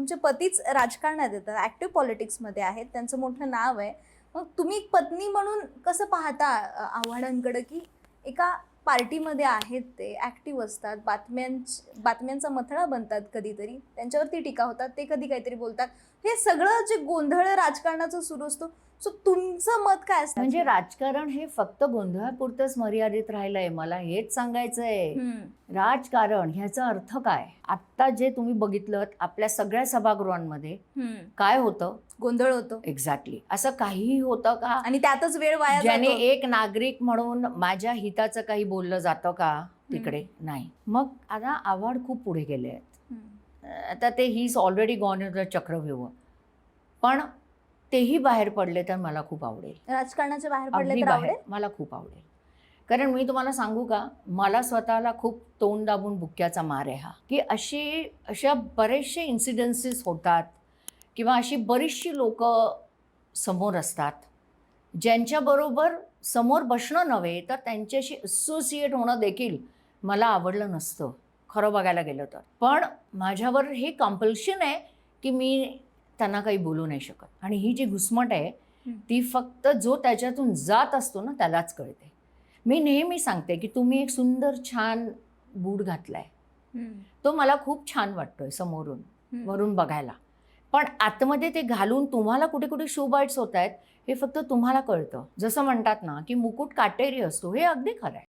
तुमचे पतीच राजकारणात येतात ऍक्टिव्ह पॉलिटिक्समध्ये आहेत त्यांचं मोठं नाव आहे. मग तुम्ही पत्नी म्हणून कसं पाहता अ, की एका पार्टीमध्ये आहेत ते ऍक्टिव्ह असतात. बातम्यांच बातम्यांचा मथळा बनतात कधीतरी. त्यांच्यावरती टीका होतात. ते कधी काहीतरी बोलतात. हे सगळं जे गोंधळ राजकारणाचं सुरू असतो सो तुमचं मत काय असतं? म्हणजे राजकारण हे फक्त गोंधळापुरतंच मर्यादित राहिलंय. मला हेच सांगायचंय. हम्म, राजकारण ह्याचा अर्थ काय? आत्ता जे तुम्ही बघितलं आपल्या सगळ्या सभागृहांमध्ये. काय होतं? गोंधळ होतो. एक्झॅक्टली असं काहीही होतं का? आणि त्यातच वेळ वाया ज्याने. एक नागरिक म्हणून माझ्या हिताचं काही बोललं जातं का तिकडे? नाही. मग आता आव्हाड खूप पुढे गेले आहेत. आता ते he is already gone in the चक्रव्यूह. पण तेही बाहेर पडले तर मला खूप आवडेल. राजकारणाच्या बाहेर पडले तर आवडेल? मला खूप आवडेल. कारण मी तुम्हाला सांगू का मला स्वतःला खूप तोंड दाबून बुक्क्याचा मार आहे हा. की अशी अशा बरेचसे इन्सिडन्सेस होतात किंवा अशी बरीचशी लोक समोर असतात. ज्यांच्याबरोबर समोर बसणं नव्हे तर त्यांच्याशी असोसिएट होणं देखील मला आवडलं नसतं. खरं बघायला गेलं तर. पण माझ्यावर हे कंपल्शन आहे की मी त्यांना काही बोलू नाही शकत. आणि ही जी घुसमट आहे ती फक्त जो त्याच्यातून जात असतो ना त्यालाच कळते. मी नेहमी सांगते की तुम्ही एक सुंदर छान बूट घातलाय. तो मला खूप छान वाटतोय समोरून. वरून बघायला. पण आतमध्ये ते घालून तुम्हाला कुठे कुठे शू बाईट्स होत आहेत हे फक्त तुम्हाला कळतं. जसं म्हणतात ना की मुकुट काटेरी असतो हे अगदी खरं आहे.